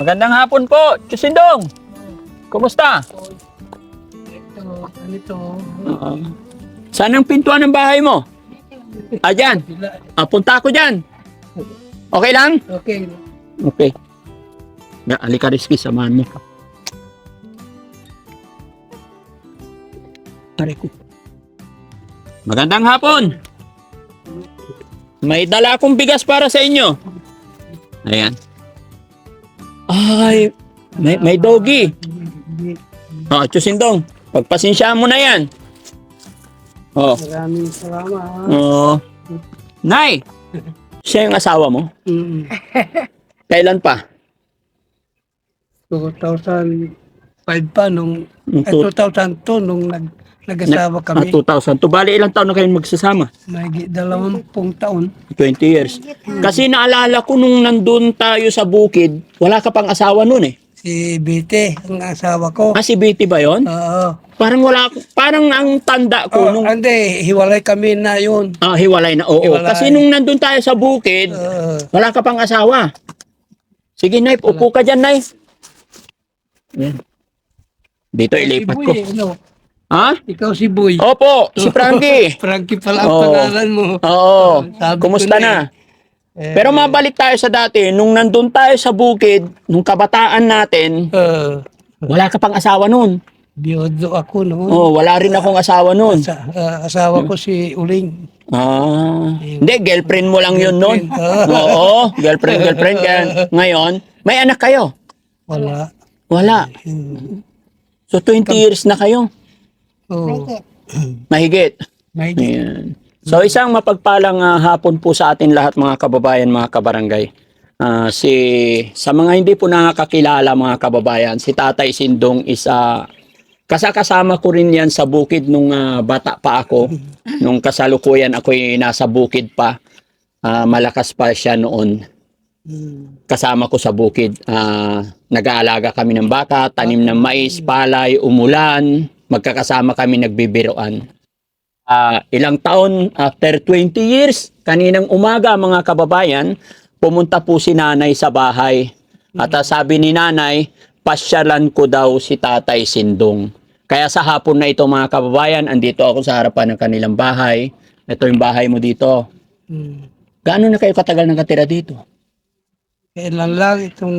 Magandang hapon po, Chusindong. Kumusta? Ito, ganito. Oo. Saan ang pintuan ng bahay mo? Ah, dyan. Ah, punta ako dyan. Okay lang? Okay. Okay. Ya, alika Rizky, samahan mo. Aray ko. Magandang hapon. May dala akong bigas para sa inyo. Ayan. Ay, may, may doggy. Oh, Chusindong, pagpasensyaan mo na yan. Oh, Maraming salamat. oh. Nay, siya yung asawa mo? Mm. Kailan pa? 2005 pa nung Nung eh, tu- 2002 nung nag nag-asawa Ah, kami. 2000. To bali ilang taon na kayo magsasama? May dalawampung taon. 20 years. Kasi naalala ko nung nandun tayo sa bukid, wala ka pang asawa nun eh. Si Bite, ang asawa ko. Ah, si Betty ba yon? Oo. Parang wala, parang ang tanda ko Oh, nung hindi, hiwalay kami na yun. ah, hiwalay na. Oo, Hiwalay. kasi nung nandun tayo sa bukid, Oo. wala ka pang asawa. Sige, Nay, upo ka dyan, Nay. Yan. Dito ilipat si ko. Boy, ano? Ha? Ikaw si Boy. Opo, si Frankie. Frankie pala ang Oo. pangalan mo. Oo. Sabi ko Kumusta na na? Eh, Pero mabalik tayo sa dati, nung nandun tayo sa bukid, nung kabataan natin, uh, wala ka pang asawa nun. biodo ako noon. Oh, wala rin akong asawa nun. Sa, ah, asawa ko si Uling. Ah, hindi, girlfriend mo lang yun nun. Girlfriend. Oo, girlfriend, girlfriend. Kaya ngayon, may anak kayo? Wala. Wala. Hmm. So, 20 years na kayo. Oh, Mahigit. may Ayan. So isang mapagpalang ah, hapon po sa atin lahat mga kababayan, mga kabarangay. Ah, si sa mga hindi po nakakakilala mga kababayan, si Tatay Sindong is ah, kasakasama ko rin yan sa bukid nung ah, bata pa ako. Nung kasalukuyan ako nasa bukid pa. Ah, malakas pa siya noon. Kasama ko sa bukid. Ah, nag-aalaga kami ng baka, tanim ng mais, palay, umulan. Magkakasama kami nagbibiroan. Ah, ilang taon after 20 years, kaninang umaga mga kababayan, pumunta po si nanay sa bahay. At ah, sabi ni nanay, pasyalan ko daw si tatay Sindong. Kaya sa hapon na ito mga kababayan, andito ako sa harapan ng kanilang bahay. Ito yung bahay mo dito. Hmm. Gaano na kayo katagal nakatira dito? Kailan lang itong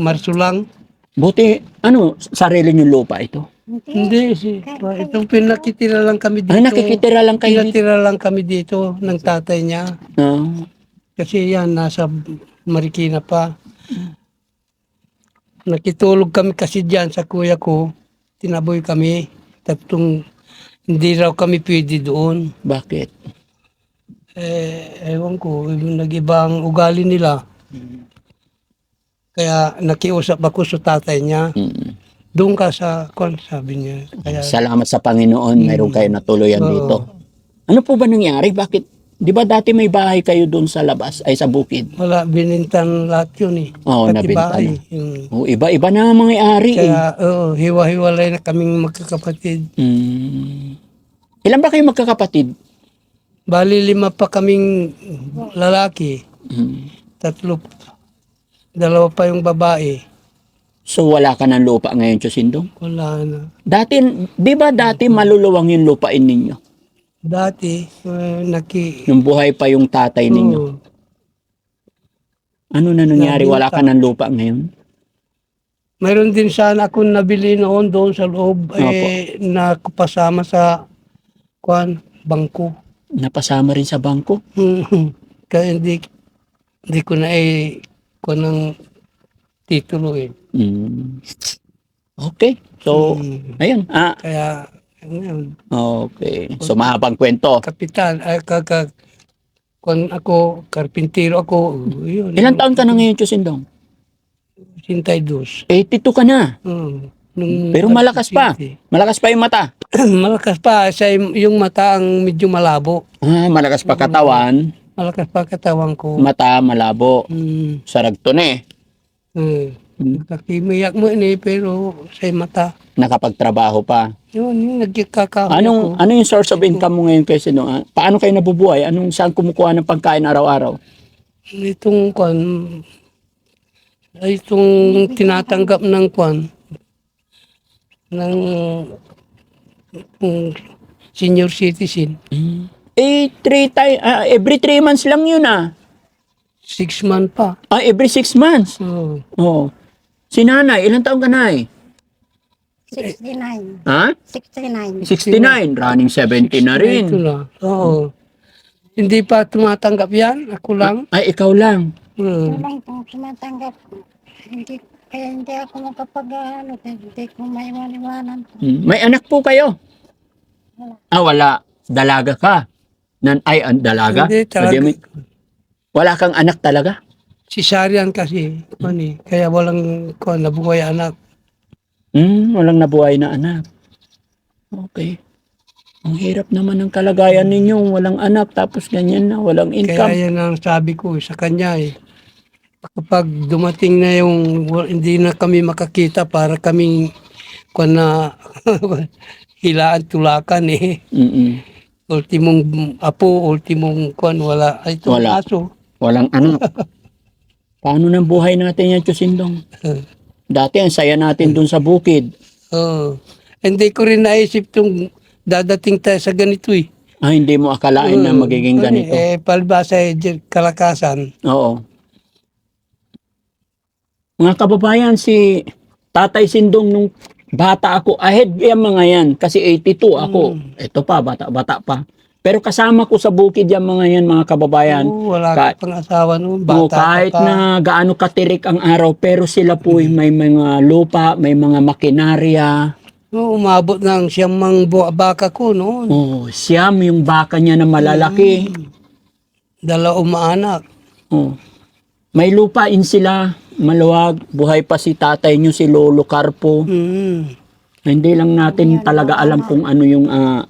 Marso lang. Buti, ano, sarili yung lupa ito? Hindi, si, itong pinakitira lang kami dito. Ay, nakikitira lang kayo dito. Pinatira lang kami dito ng tatay niya. Ah, Kasi yan, nasa Marikina pa. Nakitulog kami kasi diyan sa kuya ko. Tinaboy kami. Tatlong, hindi raw kami pwede doon. bakit? Eh, ewan ko, nag-ibang ugali nila. Kaya nakiusap ako sa tatay niya. Mm. Doon ka sa, kwan, sabi niya. Kaya, Salamat sa Panginoon, mayroon kayo natuluyan Oo. dito. Ano po ba nangyari? Bakit? Di ba dati may bahay kayo doon sa labas, ay sa bukid? wala, binintan lahat yun eh. Oo, Pati nabintan bahay. na. Yung, O, iba-iba na ang mga ari eh. kaya, oo, hiwa-hiwalay na kaming magkakapatid. Mm. Ilan ba kayo magkakapatid? Bali, lima pa kaming lalaki. Mm. Tatlo, dalawa pa yung babae. So wala ka ng lupa ngayon, Chusindong? Wala na. Dati, di ba dati maluluwang yung lupain ninyo? Dati, eh, naki... Nung buhay pa yung tatay ninyo. Oo. Ano na nangyari? Wala ka ng lupa ngayon? Mayroon din sana akong nabili noon doon sa loob eh, na pasama sa kwan, bangko. Napasama rin sa bangko? Kaya hindi, hindi ko na eh, kwan ng titulo eh. Mm. Okay. So, Mm. ayun. Ah, Kaya, ano, okay. So, mahabang kwento. kapitan, ay kaka, kwan ako, karpintero ako, yun. Ilang taon ka na ngayon, Chusindong? Sintay dos. 82 ka na. Hmm. Nung Pero malakas pa. Malakas pa yung mata. malakas pa. Siya yung, yung mata ang medyo malabo. Ah, malakas pa katawan. Malakas pa katawan ko. Mata, malabo. Hmm. Saragto na eh. Hmm. Nakakimiyak mo ini pero sa mata. Nakapagtrabaho pa. Yun, yung nagkakahoy Anong, ano yung source of income mo ngayon kasi no? Ah, Paano kayo nabubuhay? Anong saan kumukuha ng pagkain araw-araw? Itong kwan, Ay, itong tinatanggap ng kwan, ng ng senior citizen. Eh, three time, ah, every three months lang yun ah. Six month pa. Ah, every six months. Oh. Oh. Si nanay, ilang taong ka na eh? 69. Ha? 69. 69, running 70 na rin. na. Oo. Hindi pa tumatanggap yan. Ako lang. Ay, ikaw lang. Hmm. lang itong tumatanggap. Hindi, kaya hindi ako makapag ano, kaya hindi ko maiwan-iwanan. Hmm. May anak po kayo? Ah, wala. Dalaga ka. Nan ay, ang dalaga? Hindi, talaga. May- Wala kang anak talaga? Cesarean kasi. Mani. Kaya walang kwan, nabuhay anak. Hmm, walang nabuhay na anak. Okay. Ang hirap naman ng kalagayan ninyo, walang anak, tapos ganyan na, walang Kaya income. yan ang sabi ko sa kanya eh. Kapag dumating na yung hindi na kami makakita para kaming kwan na hilaan tulakan eh. Mm-mm. Ultimong apo, ultimong kwan, wala. Ay, ito Wala. aso. Walang anak. Paano ng buhay natin yan, Chusindong? Dati, ang saya natin dun sa bukid. Oo. Hindi ko rin naisip itong dadating tayo sa ganito eh. Ah, hindi mo akalain na Oo. magiging Ano ganito. Eh, palbasa eh, di- kalakasan. Oo. Mga kababayan, si Tatay Sindong nung bata ako, ahead yan mga yan. Kasi 82 ako. Ito pa, bata-bata pa. Pero kasama ko sa bukid yan mga yan, mga kababayan. Oo, wala Ka- pang asawa noon. Oo, Bata ka kahit pa. na gaano katirik ang araw, pero sila po ay may mga lupa, may mga makinarya. Oo, umabot ng siyang mang baka ko noon. Oh, siyam yung baka niya na malalaki. Dala umaanak. Oh. May lupain sila, maluwag, buhay pa si tatay niyo si Lolo Carpo. Mm. Hindi lang natin talaga alam kung ano yung ah,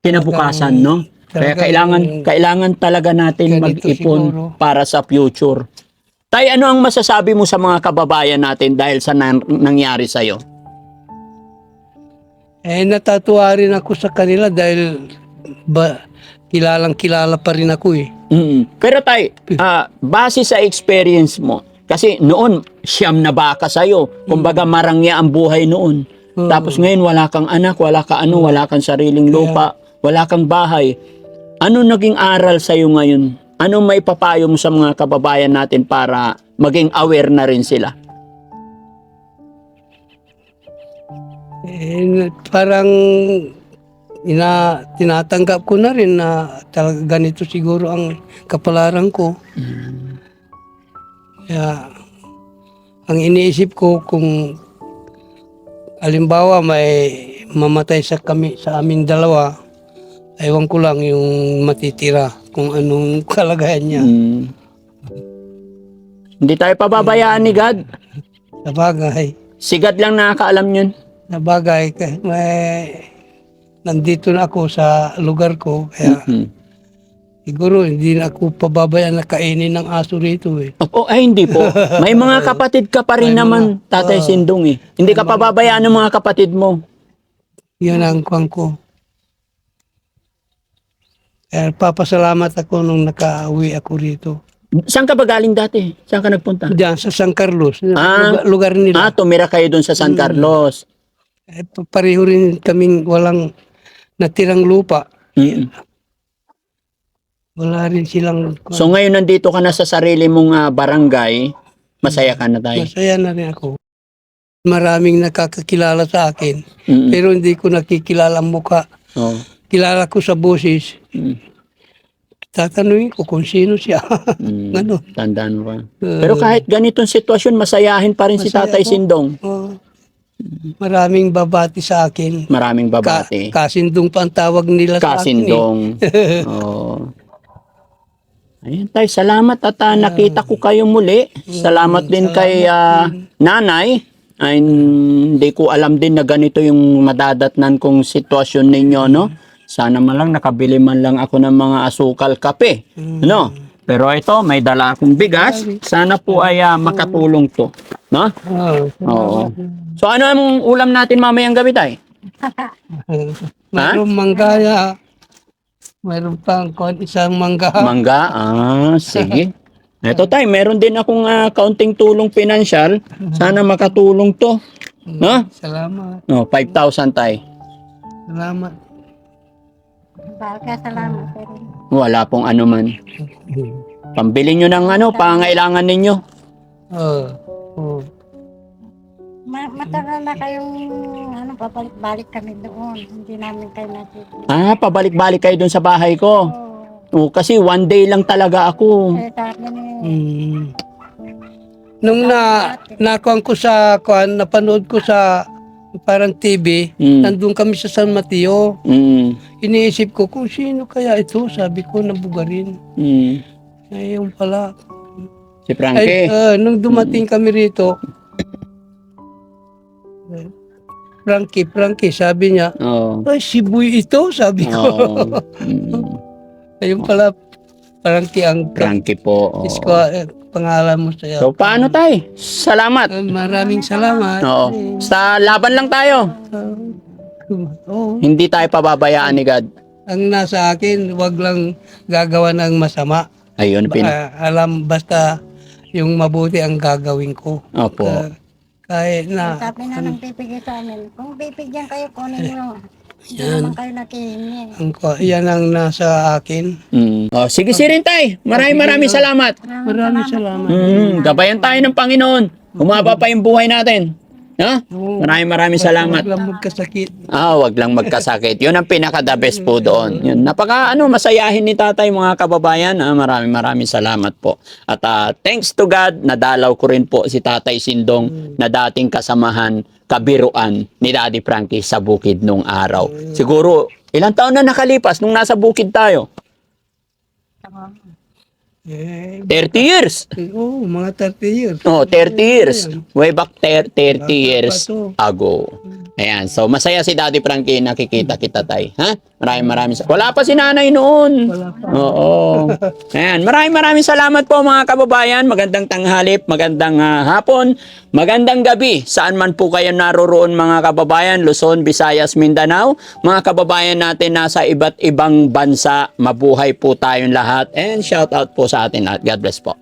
kinabukasan, no? Kaya kailangan kailangan talaga natin mag-ipon siguro. para sa future. Tay, ano ang masasabi mo sa mga kababayan natin dahil sa nan- nangyari sa iyo? Eh, natatuwa rin ako sa kanila dahil ba, kilalang kilala pa rin ako eh. Mm. Pero tay, ah, base sa experience mo, kasi noon siyam na baka sa iyo. Kumbaga marangya ang buhay noon. Tapos ngayon wala kang anak, wala ka ano, wala kang sariling lupa, wala kang bahay. Ano naging aral sa iyo ngayon? Ano may papayo mo sa mga kababayan natin para maging aware na rin sila? Eh, parang ina tinatanggap ko na rin na talaga ganito siguro ang kapalaran ko. Kaya ang iniisip ko kung alimbawa may mamatay sa kami sa amin dalawa, ewan ko lang yung matitira kung anong kalagayan niya. Mm. Hindi tayo pababayaan ni God. Sa bagay, Si God lang nakakaalam yun. sa bagay, may nandito na ako sa lugar ko, kaya Mm. Siguro hindi na ako pababayaan na kainin ng aso rito eh. Oh, ay hindi po. May mga kapatid ka pa rin May naman, mga- Tatay Oo. Sindong eh. Hindi ka pababayaan ng mga kapatid mo. Yun ang kwan ko. Kaya papasalamat ako nung nakauwi ako rito. Saan ka ba galing dati? Saan ka nagpunta? Diyan sa San Carlos, Ah. lugar, lugar nila. Ah, tumira kayo doon sa San Carlos. Eh, pa- pareho rin kaming walang natirang lupa. Mm. Wala rin silang. So ngayon nandito ka na sa sarili mong ah, barangay, masaya ka na tayo. Masaya na rin ako. Maraming nakakakilala sa akin. Mm. Pero hindi ko nakikilala ang mukha. Oh. Kilala ko sa boses. Mm. Tatanungin ko kung sino siya. Mm. Ano? Tandaan mo pa. Uh, Pero kahit ganitong sitwasyon, masayahin pa rin si Masaya Tatay ako. Sindong. Oh, maraming babati sa akin. Maraming Ka, babati. kasindong pa ang tawag nila sa akin. Kasindong. Oo. Ayun tay, salamat at ah, nakita ko kayo muli. Salamat din kay ah, nanay. Ay, hindi ko alam din na ganito yung madadatnan kong sitwasyon ninyo, no? Sana man lang nakabili man lang ako ng mga asukal kape, no? Pero ito, may dala akong bigas. Sana po ay ah, makatulong to, no? Oo. So ano ang ulam natin mamayang gabi tay? mayroong manggaya. Mayroon pang kon isang mangga. Mangga? Ah, sige. Ito tay, meron din akong ah, kaunting tulong pinansyal. Sana makatulong to. No? Salamat. No, 5,000 tay. Salamat. Baka salamat pero Wala pong anuman. Pambili nyo ng ano, pangailangan ninyo. Oh. Oh. Ma matagal na kayong ano, babalik-balik kami doon. Hindi namin kayo nakikita. Ah, pabalik-balik kayo dun sa bahay ko. Oo. Oh, kasi one day lang talaga ako. Eh, sabi ni, Mm. Nung na nakuan ko sa kuan, napanood ko sa parang TV, Mm. nandun kami sa San Mateo. Mm. Iniisip ko kung sino kaya ito, sabi ko na bugarin. Mm. Ay, yung pala. Si Ay, Frankie. ah, nung dumating kami rito, eh, Frankie, Frankie, sabi niya, Oo. ay, si Boy ito, sabi ko. Oo. Mm. Ayun pala, Frankie ang Frankie po. oo. isko, eh, pangalan mo sa'yo. So, paano tay? Salamat. Ah, maraming salamat. Oo. Sa laban lang tayo. Ah, Oo. Hindi tayo pababayaan ni God. Ang nasa akin, wag lang gagawa ng masama. Ayun, pin. Ah, alam, basta yung mabuti ang gagawin ko. Opo. Ah, kahit na, sabi na nang bibigay sa amin, kung bibigyan kayo, kunin nyo. Hindi Yan. naman kayo nakihingi. ang, yan ang nasa akin. Mm. Oh, sige si rin tay. Maraming maraming salamat. Maraming salamat. Mm, gabayan tayo ng Panginoon. Humaba pa yung buhay natin. Ha? Oo. Maraming maraming salamat. Wag lang magkasakit. Ah, wag lang magkasakit. 'Yun ang pinaka the best po doon. 'Yun. Napaka ano masayahin ni Tatay mga kababayan. Ah, maraming maraming salamat po. At ah, thanks to God, nadalaw ko rin po si Tatay Sindong na dating kasamahan, kabiruan ni Daddy Frankie sa bukid nung araw. Siguro ilang taon na nakalipas nung nasa bukid tayo? Eh, 30 years. oh, mga 30 years. Oh, 30 years. Way back ter- 30 years ago. Ayan. So, masaya si Daddy Frankie nakikita kita tay. Ha? Maraming maraming sa- Wala pa si nanay noon. Wala pa. Oo. Ayan. Maraming maraming salamat po mga kababayan. Magandang tanghalip, magandang ah, hapon, magandang gabi. Saan man po kayo naroroon mga kababayan, Luzon, Visayas, Mindanao. Mga kababayan natin nasa iba't ibang bansa. Mabuhay po tayong lahat. And shout out po sa atin lahat. God bless po.